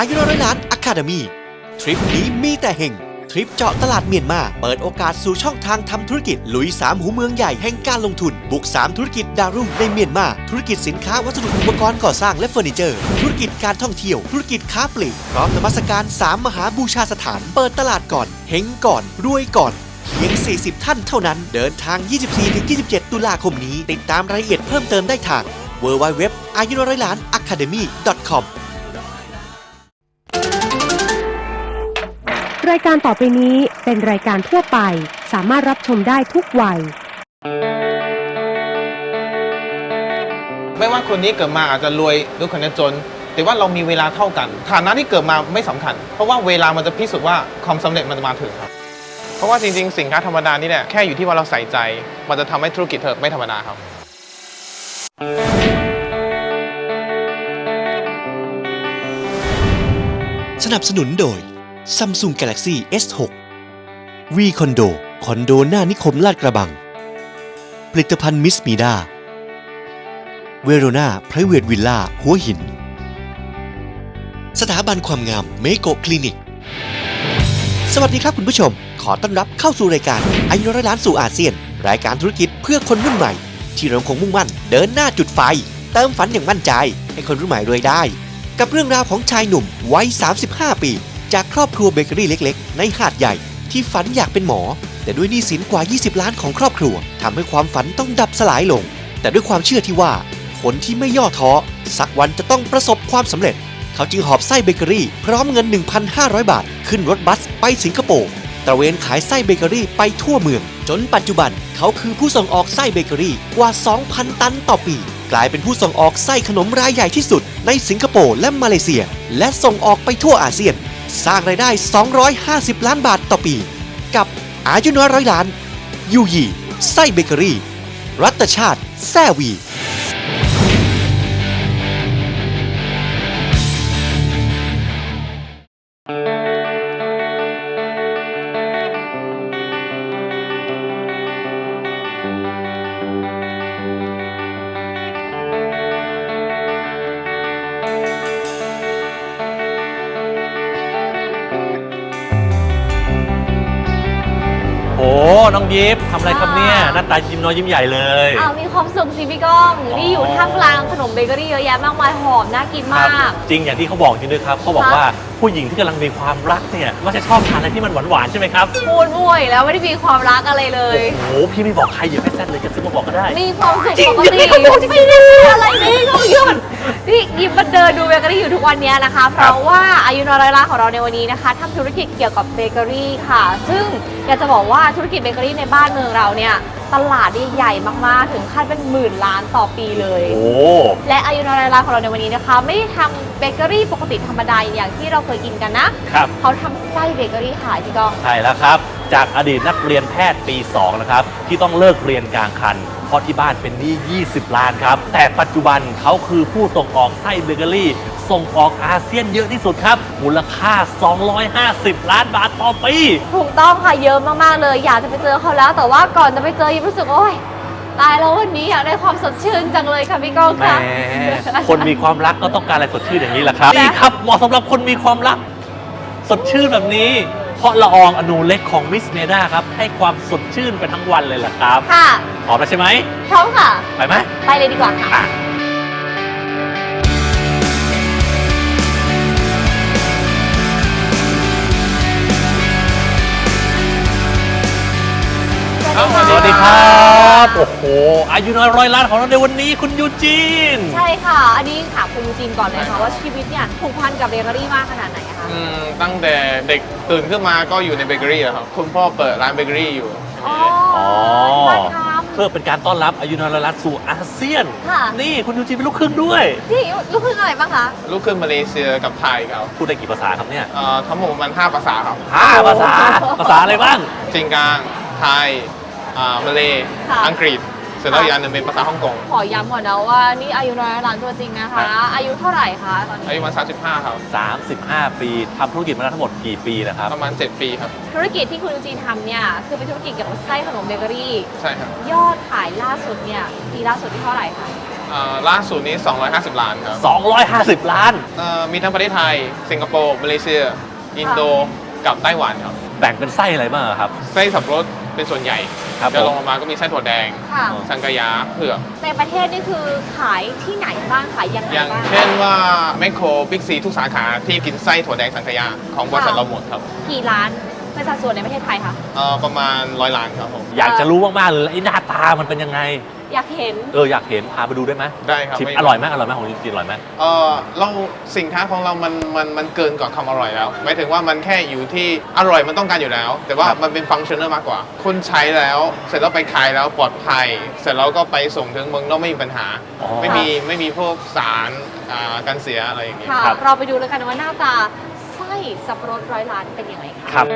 อายุร้อยล้านอะคาเดมีทริปนี้มีแต่เฮงทริปเจาะตลาดเมียนมา เปิดโอกาสสู่ช่องทางทำธุรกิจ ลุย 3 หูเมืองใหญ่แห่งการลงทุน บุก 3 ธุรกิจดาวรุ่งในเมียนมา ธุรกิจสินค้าวัสดุอุปกรณ์ก่อสร้างและเฟอร์นิเจอร์ ธุรกิจการท่องเที่ยว ธุรกิจค้าปลีกพร้อมนมัสการ 3 มหาบูชาสถาน เปิดตลาดก่อนเฮงก่อน รวยก่อนเพียง 40 ท่านเท่านั้น เดินทาง 24-27 ตุลาคมนี้ ติดตามรายละเอียดเพิ่มเติมได้ทาง w w w อายุร้อยล้าน academy com รายการต่อไปนี้เป็นรายการทั่วไป สามารถรับชมได้ทุกวัย ไม่ว่าคนนี้เกิดมาอาจจะรวยหรือคนนี้จน แต่ว่าเรามีเวลาเท่ากันฐานะที่เกิดมาไม่สำคัญ เพราะว่าเวลามันจะพิสูจน์ว่าความสำเร็จมันจะมาถึงครับ เพราะว่าจริงๆ สินค้าธรรมดานี่แหละแค่อยู่ที่ว่าเราใส่ใจ มันจะทำให้ธุรกิจเธอไม่ธรรมดาครับ สนับสนุนโดย Samsung Galaxy S6 V Condo คอนโดหน้านิคมลาดกระบัง ผลิตภัณฑ์มิสมีดาเวโรนาพรเวทวิลล่า หัวหิน สถาบันความงามเมโกคลินิก สวัสดีครับคุณผู้ชม ขอต้อนรับเข้าสู่รายการอายุร้อยล้านสู่อาเซียน รายการธุรกิจเพื่อคนรุ่นใหม่ ที่เราคงมุ่งมั่น เดินหน้าจุดไฟ เติมฝันอย่างมั่นใจ ให้คนรุ่นใหม่รวยได้ กับเรื่องราวของชายหนุ่มวัย 35 ปี จากครอบครัวเบเกอรี่เล็กๆ ในหาดใหญ่ที่ฝันอยากเป็นหมอ แต่ด้วยหนี้สินกว่า 20 ล้านของครอบครัวทำให้ความฝันต้องดับสลายลง แต่ด้วยความเชื่อที่ว่า คนที่ไม่ย่อท้อ สักวันจะต้องประสบความสำเร็จ เขาจึงหอบไส้เบเกอรี่ พร้อมเงิน 1,500 บาท ขึ้นรถบัสไปสิงคโปร์ตระเวนขายไส้เบเกอรี่ไปทั่วเมือง จนปัจจุบันเขาคือผู้ส่งออกไส้เบเกอรี่กว่า 2,000 ตันต่อปี กลายเป็นผู้ส่งออกไส้ขนมรายใหญ่ที่สุด ในสิงคโปร์และมาเลเซีย และส่งออกไปทั่วอาเซียน สร้างรายได้ 250 ล้านบาทต่อปี กับอายุน้อยร้อยล้าน ยูยีไส้เบเกอรี่ รัตชาติ แซวี ทำอะไรครับเนี่ยหน้าตายิ้มน้อยยิ้มใหญ่เลย อ้าวมีความสุขสิพี่ก้องนี่อยู่ท่ามกลางขนมเบเกอรี่เยอะแยะมากมายหอมน่ากินครัมากจริงอย่างที่เขาบอกจริงด้วยครับเขาบอกครับว่า ผู้หญิงที่กำลังมีความรักเนี่ยมักจะชอบทานอะไรที่มันหวานๆใช่ไหมครับ พูดมั่วอีกแล้วไม่ได้มีความรักอะไรเลย โอ้โหพี่ไม่บอกใครอย่าให้แซดเลยจะซื้อมาบอกก็ได้ มีความสุขจริงปกติอย่างที่เขาบอกจริงไม่ได้อะไรนี่ก็หยุดนี่ยิบมาเดินดูเบเกอรี่อยู่ทุกวันเนี้ยนะคะ เพราะว่าอายุน้อยร้อยล้านของเราในวันนี้นะคะทำธุรกิจเกี่ยวกับเบเกอรี่ค่ะ ซึ่งอยากจะบอกว่าธุรกิจเบเกอรี่ในบ้านเมืองเราเนี่ย ตลาดนี่ใหญ่มากๆ ถึงขั้นเป็นหมื่นล้านต่อปีเลย โอ้ และอายุน้อยร้อยล้านของเราในวันนี้นะคะ ไม่ได้ทำเบเกอรี่ปกติธรรมดาอย่างที่เราเคยกินกันนะ ครับ เขาทำไส้เบเกอรี่ขายพี่ก้อง ใช่แล้วครับ จากอดีตนักเรียนแพทย์ปี 2 นะครับ ที่ต้องเลิกเรียนกลางคัน เพราะที่บ้านเป็นหนี้ 20 ล้านครับ แต่ปัจจุบันเขาคือผู้ส่งออกไส้เบเกอรี่ ส่งออกอาเซียนเยอะที่สุดครับ มูลค่า 250 ล้านบาทต่อปี ถูกต้องค่ะเยอะมากๆเลย อยากจะไปเจอเขาแล้ว แต่ว่าก่อนจะไปเจอยิมรู้สึกโอ๊ยตายแล้ววันนี้อยากได้ความสดชื่นจังเลยค่ะพี่ก้องแหมค่ะ คนมีความรักก็ต้องการอะไรสดชื่นอย่างนี้แหละครับนะนี่ครับเหมาะสำหรับคนมีความรัก สดชื่นแบบนี้ เพราะละอองอนูเล็กของมิสเมดาครับ ให้ความสดชื่นไปทั้งวันเลยล่ะครับค่ะพร้อมแล้วใช่ไหมพร้อมค่ะ ไปไหม ไปเลยดีกว่าค่ะ อะ โอ้โหอายุน้อยร้อยล้านของเราในวันนี้คุณยูจีน ใช่ค่ะ อันนี้ถามคุณยูจินก่อนเลยค่ะว่าชีวิตเนี่ยผูกพันกับเบเกอรี่มากขนาดไหนอะคะ อืมตั้งแต่เด็กตื่นขึ้นมาก็อยู่ในเบเกอรี่อะครับ คุณพ่อเปิดร้านเบเกอรี่อยู่ อ๋ออ๋อบ้านทเพื่อเป็นการต้อนรับอายุน้อยร้อยล้านสู่อาเซียน ค่ะ นี่คุณยูจีนเป็นลูกครึ่งด้วยำนี่ลูกครึ่งอะไรบ้างคะ ลูกขึ้นมาเลเซียกับไทยครับพูดได้กี่ภาษาครับเนี่ยเอ่อทั้งหมดประมัน5ภาษาครับ ห้าภาษา ภาษาอะไรบ้าง จีนกลาง ไทยอ่ามาเลค่ะ อังกฤษ เสร็จแล้วอีกอันหนึงเป็นภาษาฮ่องกงขอย้ำก่อนนะว่านี่อายุน้อยร้อยล้านตัวจริงนะคะ อายุเท่าไหร่คะตอนนี้อายุมัน35ครับ35 ปีทำธุรกิจมาแล้วทั้งหมดกี่ปีนะครับประมาณ 7 ปีครับ ธุรกิจที่คุณยูจีนทำเนี่ยคือเป็นธุรกิจเกี่ยวกับไส้ขนมเบเกอรี่ ใช่ครับยอดขายล่าสุดเนี่ยปีล่าสุดที่เท่าไหร่คะเอ่อล่าสุดนี้ 250 ล้านครับ250 ล้านเอ่อมีทั้งประเทศไทย สิงคโปร์มาเลเซีย อินโดกับไต้หวันครับ แบ่งเป็นไส้อะไรบ้างอะครับ ไส้สับปะรด เป็นส่วนใหญ่ครับจะลผงมลงมาก็มีไส้ถั่วแดง ค่ะ สังกะยาเผือกในประเทศนี่คือขายที่ไหนบ้างขายยังไงอย่างบ้าง เช่นว่าแมคโครบิ๊กซีทุกสาขาที่กินไส้ถั่วแดงสังขยาของบริษัทค่ะ เราหมดครับ กี่ล้าน เป็นสัดส่วนในประเทศไทยคะเอ่อประมาณร้อยล้านครับผม อยากจะรู้มากๆเลยไอ้หน้าตามันเป็นยังไง อยากเห็น เอออยากเห็นพาไปดูได้ไหมได้ครับชิมไม่ อร่อยไหมอร่อยไหมของจริงๆอร่อยไหมเออเราสินค้าของเรามันมันมันเกินกว่าคำอร่อยแล้วหมายถึงว่ามันแค่อยู่ที่อร่อยมันต้องการอยู่แล้ว แต่ว่าครับมันเป็นฟังก์ชันเนอร์มากกว่าคนใช้แล้วเสร็จแล้วไปขายแล้วปลอดภัย เสร็จแล้วก็ไปส่งถึงเมืองนอกไม่มีปัญหา อ๋อ ไม่มีไม่มีพวกสารอ่าการเสียอะไรอย่างเงี้ย ค่ะ ครับ เราไปดูแล้วกันว่าหน้าตา ไส้สับปะรดร้อยล้านเป็นยังไงคะครับ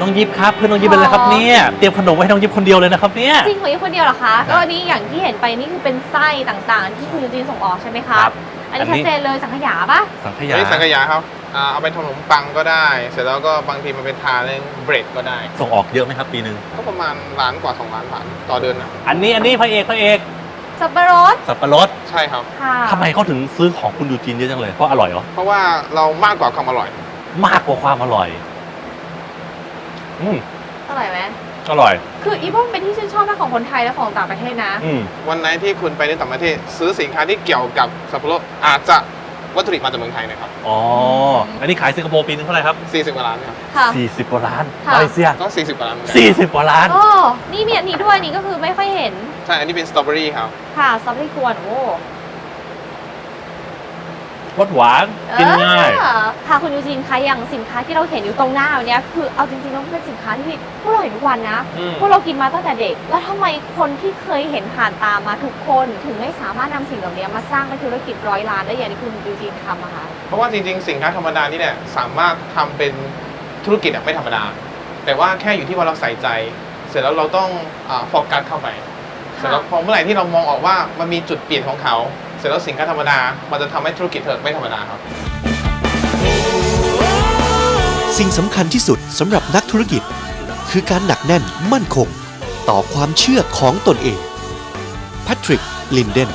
น้องยิบครับ เพื่อนน้องยิบเป็นอะไรครับเนี่ยเตรียมขนมไว้ให้น้องยิบคนเดียวเลยนะครับเนี่ย จริงของยี่คนเดียวเหรอคะก็อันนี้อย่างที่เห็นไปนี่คือเป็นไส้ต่างๆ ที่คุณยูจีนส่งออกใช่ไหมคะครับ อันนี้อันนี้ชัดเจนเลยสังขยาปะสังขอัยานนี้สังขยาครับอ่าเอาไปทำขนมปังก็ได้ เสร็จแล้วก็บางทีมันเป็นทานเรื่องเบรดก็ได้ ส่งออกเยอะไหมครับปีหนึ่งก็ประมาณล้านกว่าสองล้านบาทต่อเดือนนะอันนี้อันนี้พระเอกพระเอก สับปะรดสับปะรดใช่ครับ ค่ะทำไมเขาถึงซื้อของคุณยูจีนเยอะจังเลยเพราะอร่อยเหรอเพราะว่าเรามากกว่าความอร่อย มากกว่าความอร่อย อืมอร่อยไหมอร่อย คืออีว่ามันเป็นที่ชื่นชอบทั้งของคนไทยและของต่างประเทศนะ อืมวันไหนที่คุณไปในต่างประเทศ ซื้อสินค้าที่เกี่ยวกับสับปะรดอาจจะ วัตถุดิบมาจากเมืองไทยนะครับอ๋อ อันนี้ขายสิงคโปร์ปีนึงเท่าไหร่ครับ 40กว่าล้านครับค่ะ 40กว่าล้านค่ะ มาเลเซียก็40กว่าล้านเหมือนกัน40กว่าล้าน โอ้นี่มีอันนี้ด้วยนี่ก็คือไม่ค่อยเห็น ใช่อันนี้เป็นสตรอเบอรี่ครับ ค่ะสตรอเบอรี่กวนโอ้ รสหวานกินง่าย เออค่ะคุณยูจีนคะอย่างสินค้าที่เราเห็นอยู่ตรงหน้าเราเนี้ยคือเอาจริงๆแล้วมันเป็นสินค้าที่พวกเราเห็นทุกวันนะอืม พวกเรากินมาตั้งแต่เด็ก แล้วทำไมคนที่เคยเห็นผ่านตามาทุกคนถึงไม่สามารถนำสิ่งเหล่านี้มาสร้างเป็นธุรกิจร้อยล้านได้อย่างที่คุณยูจีนทำอะคะเพราะว่าจริงๆ สินค้าธรรมดานี่เนี่ยสามารถทำเป็นธุรกิจอะไม่ธรรมดา แต่ว่าแค่อยู่ที่ว่าเราใส่ใจ เสร็จแล้วเราต้องโฟกัสเข้าไป เสร็จแล้วพอเมื่อไหร่ที่เรามองออกว่ามันมีจุดเปลี่ยนของเขา เสร็จแล้วสินค้าธรรมดา มันจะทำให้ธุรกิจเธอไม่ธรรมดาครับ สิ่งสำคัญที่สุดสำหรับนักธุรกิจ คือการหนักแน่นมั่นคง ต่อความเชื่อของตนเองแพทริกลินเดน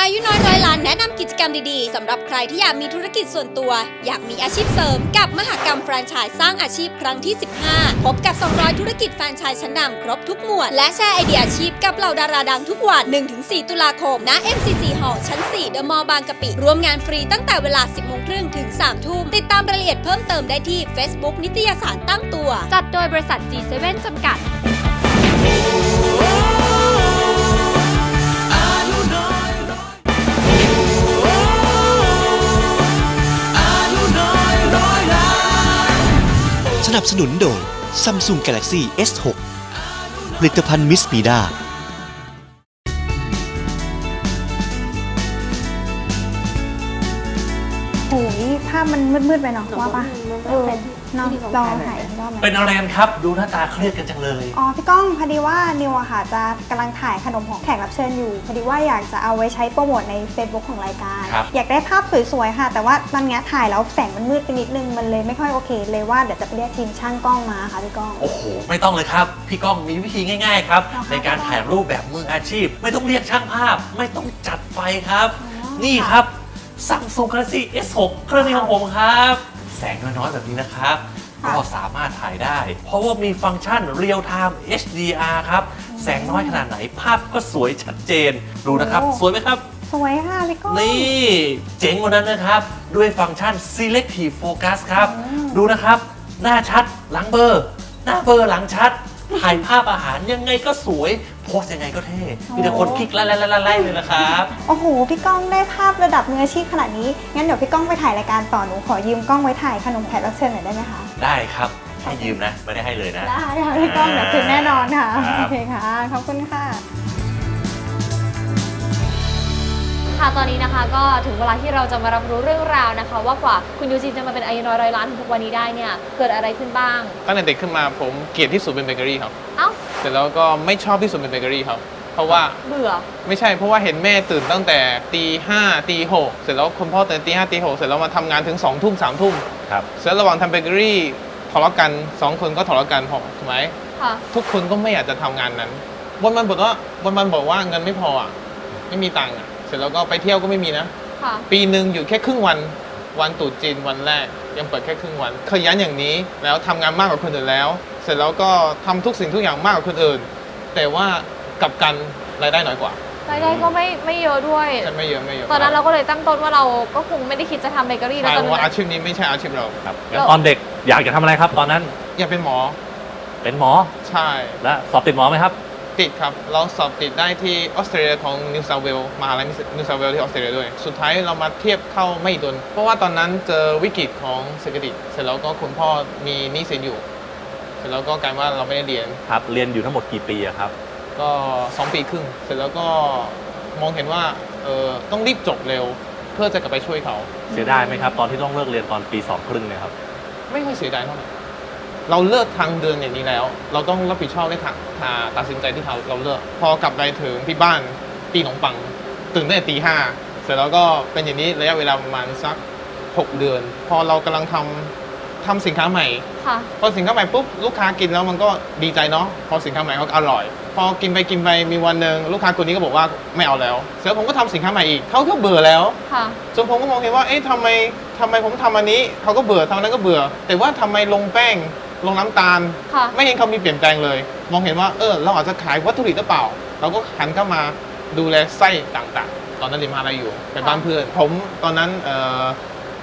อายุน้อยร้อยล้านแนะนำกิจกรรมดีๆสำหรับใครที่อยากมีธุรกิจส่วนตัว อยากมีอาชีพเสริมกับมหกรรมแฟรนไชส์สร้างอาชีพครั้งที่ 15 พบกับ 200 ธุรกิจแฟรนไชส์ชั้นนำครบทุกหมวด และแชร์ไอเดียอาชีพกับเหล่าดาราดังทุกวัน1-4 ตุลาคมณ MCC Hall ชั้น 4 เดอะมอลล์บางกะปิ ร่วมงานฟรีตั้งแต่เวลา 10โมงครึ่งถึง3ทุ่ม ติดตามรายละเอียดเพิ่มเติมได้ที่ Facebook นิตยสารตั้งตัว จัดโดยบริษัท G7 จำกัดสนับสนุนโดย Samsung Galaxy S6 ผลิตภัณฑ์มิสมีดาโอ้ยภาพมันมืดๆไปเนาะว่าปะ เออ นาะลองถ่ายอีกรอบไหมเป็นอะไรกันครับ ดูหน้าตาเครียดกันจังเลย อ๋อพี่ก้องพอดีว่านิวอะค่ะจะกำลังถ่ายขนมของแขกรับเชิญอยู่ พอดีว่าอยากจะเอาไว้ใช้โปรโมทใน Facebook ของรายการ ครับ อยากได้ภาพสวยๆค่ะ แต่ว่าตอนเนี้ยถ่ายแล้วแสงมันมืดไปนิดนึงมันเลยไม่ค่อยโอเค เลยว่าเดี๋ยวจะไปเรียกทีมช่างกล้องมาค่ะพี่ก้อง โอ้โห ไม่ต้องเลยครับ พี่ก้องมีวิธีง่าย ๆ ครับเหรอคะในการถ่ายรูปแบบมืออาชีพ ไม่ต้องเรียกช่างภาพ ไม่ต้องจัดไฟครับ อ๋อ นี่ครับ Samsung Galaxy S6 เครื่องนี้ของผมครับ แสงน้อยๆแบบนี้นะครับ ก็สามารถถ่ายได้ เพราะว่ามีฟังก์ชัน Real Time HDR ครับ แสงน้อยขนาดไหนภาพก็สวยชัดเจน ดูนะครับ สวยไหมครับ สวยค่ะพี่ก้องนี่ เจ๋งกว่านั้นนะครับ ด้วยฟังก์ชัน Selective Focus ครับอืมดูนะครับ หน้าชัดหลังเบอร์ หน้าเบอร์หลังชัด ถ่ายภาพอาหารยังไงก็สวย โพสยังไงก็เท่มีแต่คนคลิกไล่ไล่ไล่ไล่เลยนะครับ โอ้โห พี่ก้องได้ภาพระดับมืออาชีพขนาดนี้ งั้นเดี๋ยวพี่ก้องไปถ่ายรายการต่อหนูขอยืมกล้องไว้ถ่ายขนมแขกรับเชิญหน่อยได้ไหมคะ ได้ครับ ให้ยืมนะ ไม่ได้ให้เลยนะ ได้ค่ะพี่ก้องเดี๋ยวถึงแน่นอนค่ะครับโอเคค่ะ ขอบคุณค่ะ ค่ะ ตอนนี้นะคะก็ถึงเวลาที่เราจะมารับรู้เรื่องราวนะคะ ว่ากว่าคุณยูจีนจะมาเป็นอายุน้อยร้อยล้านถึงทุกวันนี้ได้เนี่ยเกิดอะไรขึ้นบ้าง ตั้งแต่เด็กขึ้นมาผมเกลียดที่สุดเป็นเบเกอรี่ครับ เอ้า เสร็จแล้วก็ไม่ชอบที่สุดเป็นเบเกอรี่ครับ เพราะว่าเบื่อ ไม่ใช่เพราะว่าเห็นแม่ตื่นตั้งแต่ตีห้าตีหกเสร็จแล้วคุณพ่อตื่นตีห้าตีหกเสร็จแล้วมาทำงานถึงสองทุ่มสามทุ่มครับ เสร็จระหว่างทำเบเกอรี่ทะเลาะกันสองคนก็ทะเลาะกันพอถูกไหม ค่ะ ทุกคนก็ไม่อยากจะทำงานนั้นวันมันบอกว่าวันมันบอกว่าเงินไม่พออะไม่มีตังค์อะเสร็จแล้วก็ไปเที่ยวก็ไม่มีนะ ค่ะ ปีหนึ่งอยู่แค่ครึ่งวันวันตรุษจีนวันแรก ยังเปิดแค่ครึ่งวันขยันอย่างนี้แล้วทำงานมากกว่าคนอื่นแล้ว เสร็จแล้วก็ทำทุกสิ่งทุกอย่างมากกว่าคนอื่น แต่ว่ากลับกันรายได้น้อยกว่า รายได้ก็ไม่ไม่เยอะด้วย ใช่ไม่เยอะไม่เยอะตอนนั้นเราก็เลยตั้งต้นว่าเราก็คงไม่ได้คิดจะทำเบเกอรี่แล้วใช่ตอนเพราะนั้ว่านอาชีพนี้ไม่ใช่อาชีพเรา ครับงั้นตอนเด็กอยากจะทำอะไรครับ ตอนนั้นอยากเป็นหมอเป็นหมอใช่และสอบติดหมอไหมครับ ติดครับ เราสอบติดได้ที่ออสเตรเลียของนิวเซาเวลมหาลัยนิวเซาเวลที่ออสเตรเลียด้วย สุดท้ายเรามาเทียบเข้าไม่โดนเพราะว่าตอนนั้นเจอวิกฤตของเศรษฐกิจเสร็จแล้วก็คุณพ่อมีหนี้สินอยู่ เสร็จแล้วก็กลายว่าเราไม่ได้เรียน ครับเรียนอยู่ทั้งหมดกี่ปีอะครับก็ 2 ปีครึ่ง เสร็จแล้วก็มองเห็นว่าเออต้องรีบจบเร็ว เพื่อจะกลับไปช่วยเขา เสียดายไหมครับ ตอนที่ต้องเลิกเรียนตอนปีสองครึ่งเนี่ยครับ ไม่ค่อยเสียดายเท่าไหร่เราเลิกทางเดินอย่างนี้แล้ว เราต้องรับผิดชอบในทางทางตัดสินใจที่เราเราเลิกพอกลับไปถึงที่บ้านตีหนองปัง ตื่นตั้งแต่ตีห้าเสร็จแล้วก็เป็นอย่างนี้ระยะเวลาประมาณสัก 6 เดือน พอเรากำลังทำ ทำสินค้าใหม่ ค่ะ พอสินค้าใหม่ปุ๊บลูกค้ากินแล้วมันก็ดีใจเนาะพอสินค้าใหม่เขาก็อร่อย พอกินไปกินไปมีวันหนึ่งลูกค้าคนนี้ก็บอกว่าไม่เอาแล้วเสร็จแล้วผมก็ทำสินค้าใหม่อีกเขาก็เบื่อแล้ว ค่ะ จนผมก็มองเห็นว่า เอ๊ะทำไมทำไมผมทำอันนี้ เขาก็เบื่อทำอันนั้นก็เบื่อ แต่ว่าทำไมลงแป้ง ลงน้ำตาล ค่ะ ไม่เห็นเขามีเปลี่ยนแปลงเลย มองเห็นว่า เออ เราอาจจะขายวัตถุดิบหรือเปล่า เราก็หันเข้ามาดูแลไส้ต่างๆ ตอนนั้นเรียนมหาลัยอยู่ เป็นบ้านเพื่อน ผมตอนนั้นเอ่อ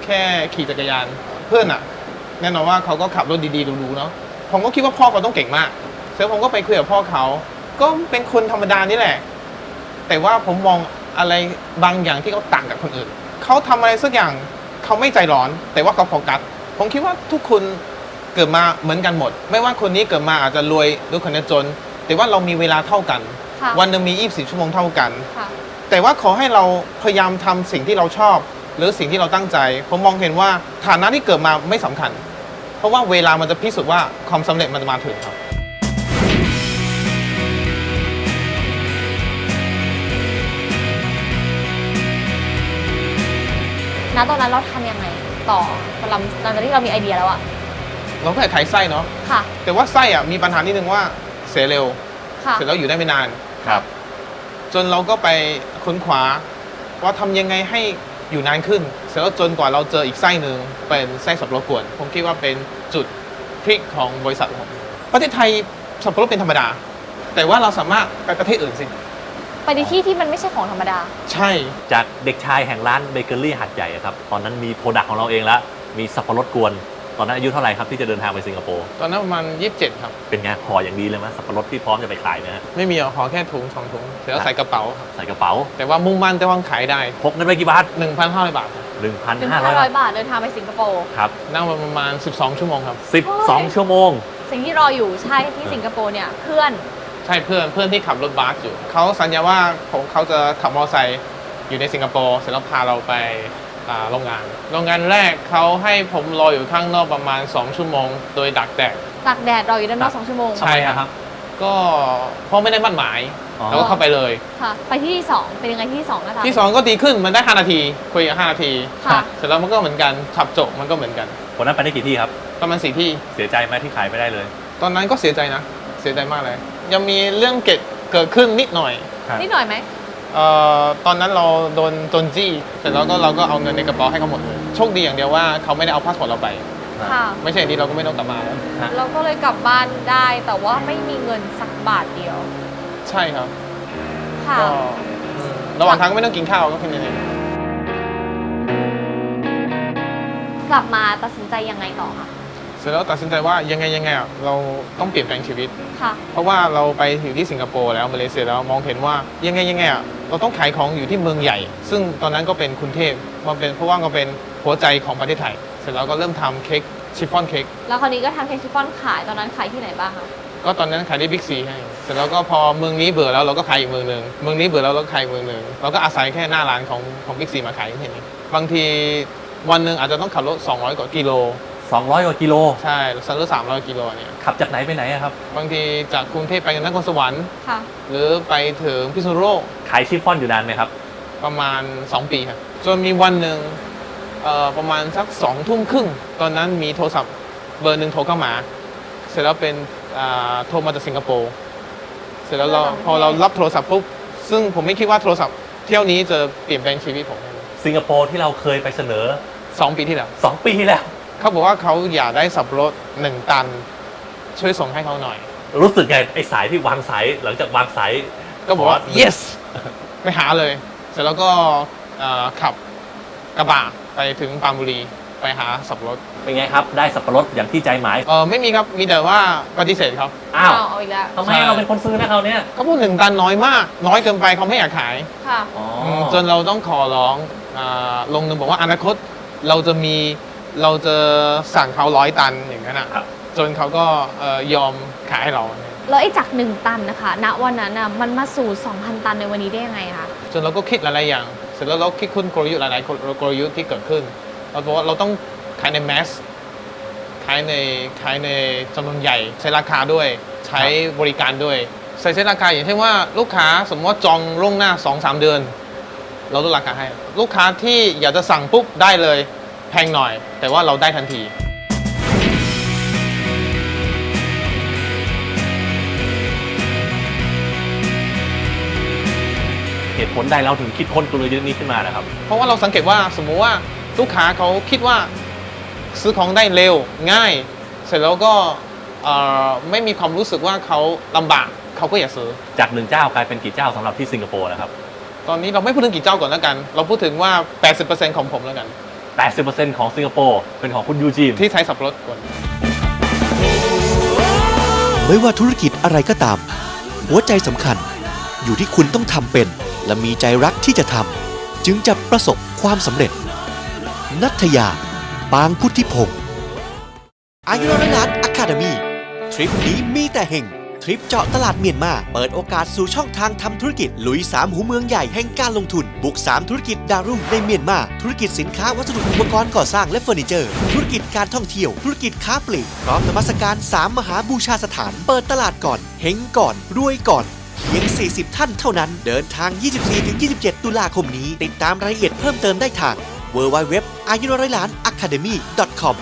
แค่ขี่จักรยาน เพื่อนอะ แน่นอนว่าเขาก็ขับรถดีๆดูๆเนาะผมก็คิดว่าพ่อเขาต้องเก่งมากเสร็จผมก็ไปคุยกับพ่อเขา ก็เป็นคนธรรมดานี่แหละ แต่ว่าผมมองอะไรบางอย่างที่เขาต่างกับคนอื่น เขาทำอะไรสักอย่างเขาไม่ใจร้อน แต่ว่าเขาโฟกัสผมคิดว่าทุกคนเกิดมาเหมือนกันหมด ไม่ว่าคนนี้เกิดมาอาจจะรวยหรือคนนี้จน แต่ว่าเรามีเวลาเท่ากันค่ะวันหนึ่งมี 24 ชั่วโมงเท่ากันค่ะแต่ว่าขอให้เราพยายามทำสิ่งที่เราชอบ หรือสิ่งที่เราตั้งใจ ผมมองเห็นว่าฐานะที่เกิดมาไม่สำคัญ เพราะว่าเวลามันจะพิสูจน์ว่าความสำเร็จมันจะมาถึงครับ ณตอนนั้นเราทำยังไงต่อหลังหลังจากที่เรามีไอเดียแล้วอะเราก็ขายไส้เนาะค่ะ แต่ว่าไส้อะมีปัญหานิดนึงว่าเสียเร็ว ค่ะ เสร็จแล้วอยู่ได้ไม่นาน ครับ จนเราก็ไปค้นคว้าว่าทำยังไงให้ อยู่นานขึ้น เสร็จแล้วจนกว่าเราเจออีกไส้หนึ่งเป็นไส้สับปะรดกวน ผมคิดว่าเป็นจุดพลิกของบริษัทผมประเทศไทยสับปะรดเป็นธรรมดา แต่ว่าเราสามารถไปประเทศอื่นสิ ไปในที่ที่มันไม่ใช่ของธรรมดา ใช่ จากเด็กชายแห่งร้านเบเกอรี่หัดใหญ่อะครับ ตอนนั้นมีโปรดักต์ของเราเองแล้วมีสับปะรดกวน ตอนนั้นอายุเท่าไหร่ครับที่จะเดินทางไปสิงคโปร์ตอนนั้นประมาณ27 ครับ เป็นไงห่ออย่างดีเลยไหมสับปะรดที่พร้อมจะไปขายนะฮะไม่มีเอาขอแค่ถุงสองถุงเสร็จแล้วใส่กระเป๋าครับใส่กระเป๋าแต่ว่ามุ่งมั่นแต่ว่าขายได้ พกเงินไปกี่บาท1,500บาท1,500 1,500บาทเดินทางไปสิงคโปร์ ครับนั่งมาประมาณ 12 ชั่วโมงครับ 12 ชั่วโมง สิ่งที่รออยู่ใช่ที่สิงคโปร์เนี่ยเพื่อน ใช่เพื่อนเพื่อนที่ขับรถบัสอยู่เขาสัญญาว่าเขาเขาจะขับมอเตอร์ไซค์อยู่ในสิงคโปร์เสร็จแล้วพาเราไปอ่า โรงงาน โรงงานแรกเขาให้ผมรออยู่ข้างนอกประมาณ 2 ชั่วโมง โดยดักแดด ตากแดดรออยู่ด้านนอกสองชั่วโมง ใช่ครับ ก็เพราะไม่ได้มั่นหมายอ๋อแล้วก็เข้าไปเลย ค่ะ ไปที่ที่สองเป็นยังไงที่ที่สองนะคะ ที่ 2 ก็ดีขึ้นมันได้ 5 นาทีคุยกัน5นาที ค่ะ เสร็จแล้วมันก็เหมือนกันขับจบมันก็เหมือนกันวันนั้นไปได้กี่ที่ครับ ประมาณสี่ที่ เสียใจไหมที่ขายไม่ได้เลย ตอนนั้นก็เสียใจนะ เสียใจมากเลย ยังมีเรื่องเกิดเกิดขึ้นนิดหน่อย นิดหน่อยไหมเอ่อ ตอนนั้นเราโดนโจนจี้เสร็จแล้วก็เราก็เอาเงินในกระเป๋าให้เขาหมดเลยโชคดีอย่างเดียวว่าเขาไม่ได้เอาพาสปอร์ตเราไป ค่ะ ไม่ใช่อันนี้เราก็ไม่ต้องกลับมาแล้วเราก็เลยกลับบ้านได้แต่ว่าไม่มีเงินสักบาทเดียว ใช่ครับค่ะ ก็อืมระหว่างทางก็ไม่ต้องกินข้าวก็แค่นั้นเองกลับมาตัดสินใจยังไงต่อคะเสร็จแล้วตัดสินใจว่ายังไงยังไงอะเราต้องเปลี่ยนแปลงชีวิต ค่ะ เพราะว่าเราไปอยู่ที่สิงคโปร์แล้วมาเลเซียแล้วมองเห็นว่ายังไงยังไงอะ เราต้องขายของอยู่ที่เมืองใหญ่ ซึ่งตอนนั้นก็เป็นกรุงเทพมันเป็นเพราะว่าก็เป็นหัวใจของประเทศไทย เสร็จแล้วก็เริ่มทำเค้กชิฟฟ่อนเค้ก แล้วคราวนี้ก็ทำเค้กชิฟฟ่อนขายตอนนั้นขายที่ไหนบ้างคะก็ตอนนั้นขายได้บิ๊กซีให้ เสร็จแล้วก็พอเมืองนี้เบื่อแล้วเราก็ขายอีกเมืองหนึ่งเมืองนี้เบื่อแล้วเราก็ขายอีกเมืองหนึ่งเราก็อาศัยแค่หน้าร้านของของบิ๊กซีมาขายแค่นี้บางทีวันหนึ่งอาจจะต้องขับรถ 200 กว่ากิโล 200 กว่ากิโล ใช่สักรถ300กิโลเนี่ยขับจากไหนไปไหนอะครับ บางทีจากกรุงเทพไปนครสวรรค์ ค่ะ หรือไปถึงพิษณุโลกขายชิฟฟ่อนอยู่นานไหมครับ ประมาณ 2 ปีครับจนมีวันหนึ่งเอ่อประมาณสักสองทุ่มครึ่ง ตอนนั้นมีโทรศัพท์เบอร์หนึ่งโทรเข้ามา เสร็จแล้วเป็นอ่าโทรมาจากสิงคโปร์เสร็จแล้วเราพอเรารับโทรศัพท์ปุ๊บซึ่งผมไม่คิดว่าโทรศัพท์เที่ยวนี้จะเปลี่ยนแปลงชีวิตผมสิงคโปร์ที่เราเคยไปเสนอ สองปีที่แล้ว 2 ปีแล้ว เขาบอกว่าเขาอยากได้สับปะรดหนึ่งตัน ช่วยส่งให้เขาหน่อย รู้สึกไงไอ้สายที่วางสายหลังจากวางสาย ก็บอกว่า yes ไปหาเลย เสร็จแล้วก็เอ่อขับกระบะไปถึงปรามบุรีไปหาสับปะรดเป็นไงครับ ได้สับปะรดอย่างที่ใจหมายเออไม่มีครับมีแต่ว่าปฏิเสธครับอ้าวเอาอีกแล้วทำไมเราเป็นคนซื้อนะเขาวเนี่ยเขาพูดหนึ่งตันน้อยมาก น้อยเกินไปเขาไม่อยากขาย ค่ะ อ๋อมจนเราต้องขอร้องอาลงหนึ่งบอกว่าอนาคตเราจะมี เราจะสั่งเขาร้อยตันอย่างนั้นอะ ครับ จนเขาก็เอ่อยอมขายให้เรา แล้วไอ้จาก 1 ตันนะคะณวันนั้นน่ะมันมาสู่ 2,000 ตันในวันนี้ได้ยังไงคะ จนเราก็คิดหลาย ๆ อย่าง เสร็จแล้วเราคิดคุณกลยุทธ์หลาย ๆ กลยุทธ์ที่เกิดขึ้น เราบอกว่าเราต้องขายในแมส ขายในขายในจำนวนใหญ่ ใช้ราคาด้วย ใช้บริการด้วย ใส่ใช้ราคาอย่างเช่นว่าลูกค้าสมมติว่าจองล่วงหน้า 2-3 เดือน เราลดราคาให้ ลูกค้าที่อยากจะสั่งปุ๊บได้เลย แพงหน่อย แต่ว่าเราได้ทันทีเหตุผลใดเราถึงคิดค้นกลยุทธ์นี้ขึ้นมานะครับ เพราะว่าเราสังเกตว่าสมมุติว่าลูกค้าเขาคิดว่าซื้อของได้เร็วง่าย เสร็จแล้วก็เอ่อไม่มีความรู้สึกว่าเขาลำบากเขาก็อยากซื้อ จากหนึ่งเจ้ากลายเป็นกี่เจ้าสำหรับที่สิงคโปร์นะครับ ตอนนี้เราไม่พูดถึงกี่เจ้าก่อนแล้วกัน เราพูดถึงว่า 80%ของผมแล้วกัน 80%ของสิงคโปร์เป็นของคุณยูจีน ที่ใช้สับปะรดกวนไม่ว่าธุรกิจอะไรก็ตาม หัวใจสำคัญ อยู่ที่คุณต้องทำเป็น และมีใจรักที่จะทำจึงจะประสบความสำเร็จ นัทยา ปางพุทธิพงศ์อายุรนานอะคาเดมีทริปนี้มีแต่เฮงท ริปเจาะตลาดเมียนมา เปิดโอกาสสู่ช่องทางทำธุรกิจ ลุย 3 หูเมืองใหญ่แห่งการลงทุน บุก 3 ธุรกิจดารุ่งในเมียนมา ธุรกิจสินค้าวัสดุอุปกรณ์ก่อสร้างและเฟอร์นิเจอร์ ธุรกิจการท่องเที่ยว ธุรกิจค้าปลีกพร้อมนมัสการ 3 มหาบูชาสถาน เปิดตลาดก่อนเฮงก่อนรวยก่อนเพียง 40 ท่านเท่านั้น เดินทาง 24-27 ตุลาคมนี้ ติดตามรายละเอียดเพิ่มเติมได้ทาง w w w a y u n o r a i l a n academy com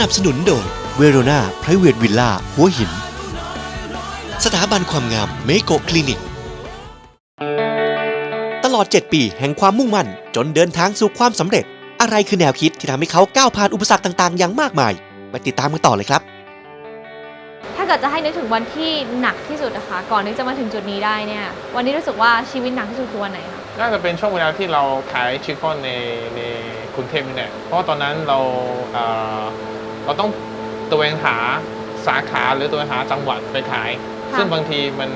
นับสนุนโดยเวโรนาไพรเวทวิลล่าหัวหิน สถาบันความงามเมโกคลินิก ตลอด 7 ปีแห่งความมุ่งมั่น จนเดินทางสู่ความสำเร็จ อะไรคือแนวคิดที่ทำให้เขาก้าวผ่านอุปสรรคต่างๆ อย่างมากมาย ไปติดตามกันต่อเลยครับ ถ้าเกิดจะให้นึกถึงวันที่หนักที่สุดนะคะก่อนที่จะมาถึงจุดนี้ได้เนี่ย วันนี้รู้สึกว่าชีวิตหนักที่สุดคือวันไหนคะ น่าจะเป็นช่วงเวลาที่เราขายชิฟฟ่อนในในกรุงเทพนี่แหละเพราะว่าตอนนั้นเราเอ่อ เราต้องตัวเองหาสาขาหรือตัวเองหาจังหวัดไปขาย ค่ะ ซึ่งบางทีมัน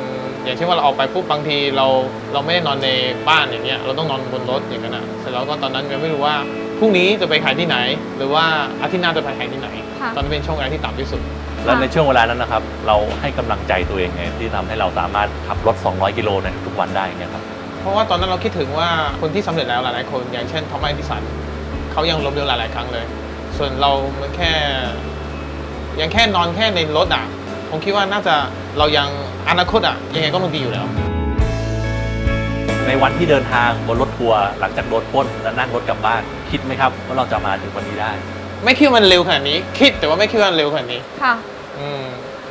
อย่างเช่นว่าเราออกไปปุ๊บบางทีเราเราไม่ได้นอนในบ้านอย่างเงี้ยเราต้องนอนบนรถอย่างนั้นอะเสร็จแล้วก็ตอนนั้นยังไม่รู้ว่าพรุ่งนี้จะไปขายที่ไหน หรือว่าอาทิตย์หน้าจะไปขายที่ไหน ค่ะ ตอนนั้นเป็นช่วงเวลาที่ต่ำที่สุด แล้วในช่วงเวลานั้นนะครับ เราให้กำลังใจตัวเองไงที่ทำให้เราสามารถขับรถ 200 กิโลในทุกๆวันได้เนี่ยครับเพราะว่าตอนนั้นเราคิดถึงว่าคนที่สำเร็จแล้วหลายๆคน อย่างเช่นทอมไมดิสันเขายังล้มเหลวหลายๆครั้งเลย ส่วนเรามันแค่ ยังแค่นอนแค่ในรถอะ ผมคิดว่าน่าจะเรายังอนาคตอะ ยังไงก็มันดีอยู่แล้ว ในวันที่เดินทางบนรถทัวร์หลังจากโดนปล้นและนั่งรถกลับบ้าน คิดไหมครับว่าเราจะมาถึงวันนี้ได้ ไม่คิดว่ามันเร็วขนาดนี้ คิดแต่ว่าไม่คิดว่ามันเร็วขนาดนี้ ค่ะ อืม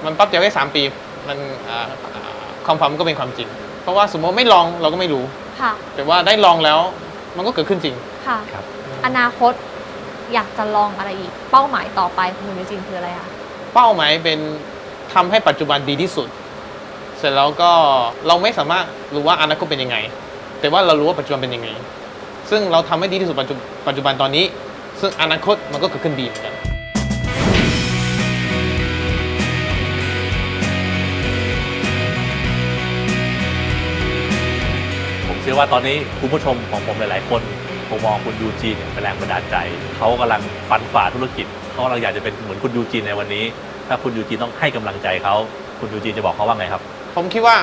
มันปั๊บเดียวแค่สามปี มันอ่าอ่าความฝันมันก็เป็นความจริง เพราะว่าสมมติไม่ลองเราก็ไม่รู้ ค่ะ แต่ว่าได้ลองแล้ว มันก็เกิดขึ้นจริง ค่ะ ครับ อนาคต อยากจะลองอะไรอีก เป้าหมายต่อไปของคุณจริงๆคืออะไรคะเป้าหมายเป็นทำให้ปัจจุบันดีที่สุด เสร็จแล้วก็เราไม่สามารถรู้ว่าอนาคตเป็นยังไง แต่ว่าเรารู้ว่าปัจจุบันเป็นยังไง ซึ่งเราทำให้ดีที่สุดปัจจุปัจจุบันตอนนี้ ซึ่งอนาคตมันก็เกิดขึ้นดีเหมือนกัน ผมเชื่อว่าตอนนี้คุณผู้ชมของผมหลาย ๆ คน คงมองคุณยูจีเนี่ยเป็นแรงบันดาลใจ เขากำลังฟันฝ่าธุรกิจ เขากำลังอยากจะเป็นเหมือนคุณยูจีในวันนี้ ถ้าคุณยูจีต้องให้กำลังใจเขา คุณยูจีจะบอกเขาว่าไงครับ ผมคิดว่า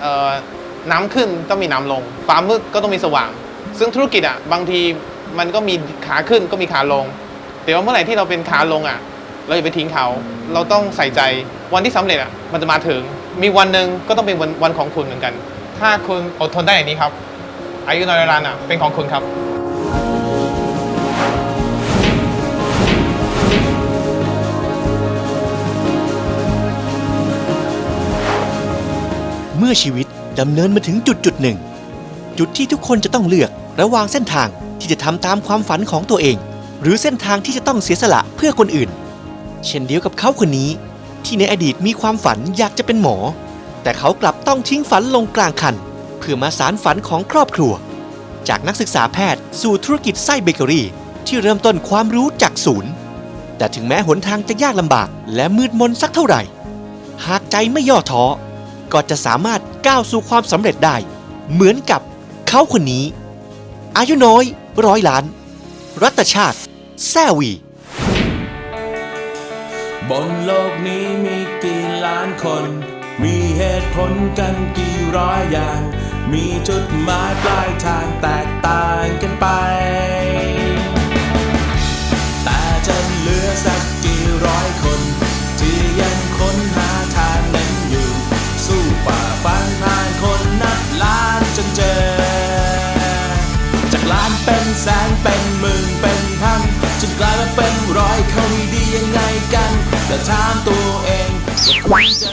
เอ่อน้ำขึ้นต้องมีน้ำลง ฟ้ามืดก็ต้องมีสว่าง ซึ่งธุรกิจอะบางทีมันก็มีขาขึ้นก็มีขาลง แต่ว่าเมื่อไหร่ที่เราเป็นขาลงอะ เราอย่าไปทิ้งเขา เราต้องใส่ใจ วันที่สำเร็จอะมันจะมาถึง มีวันหนึ่งก็ต้องเป็นวันวันของคุณเหมือนกัน ถ้าคุณอดทนได้อย่างนี้ครับ อายุนอยร้านอะเป็นของคุณครับ เมื่อชีวิตดำเนินมาถึงจุดจุดหนึ่ง จุดที่ทุกคนจะต้องเลือกระหว่างเส้นทางที่จะทำตามความฝันของตัวเอง หรือเส้นทางที่จะต้องเสียสละเพื่อคนอื่น เช่นเดียวกับเขาคนนี้ ที่ในอดีตมีความฝันอยากจะเป็นหมอ แต่เขากลับต้องทิ้งฝันลงกลางคันเเพื่อมาสารฝันของครอบครัว จากนักศึกษาแพทย์สู่ธุรกิจไส้เบเกอรี่ ที่เริ่มต้นความรู้จากศูนย์ แต่ถึงแม้หนทางจะยากลำบาก และมืดมนสักเท่าไหร่ หากใจไม่ย่อท้อ ก็จะสามารถก้าวสู่ความสำเร็จได้ เหมือนกับเขาคนนี้ อายุน้อย ร้อยล้าน รัตชาติ แซวี บนโลกนี้มีกี่ล้านคน มีเหตุผลกันกี่ร้อยอย่าง มีจุดหมายปลายทางแตกต่างกันไป แต่จะเหลือสักกี่ร้อยคน ที่ยังค้นหาทางนั้นอยู่ สู้ฝ่าฟันผ่านคนนับล้านจนเจอ จากล้านเป็นแสนเป็นหมื่นเป็นพันจนกลายมาเป็นร้อยเขาดียังไงกันแต่ถามตัวเองว่าควรจะ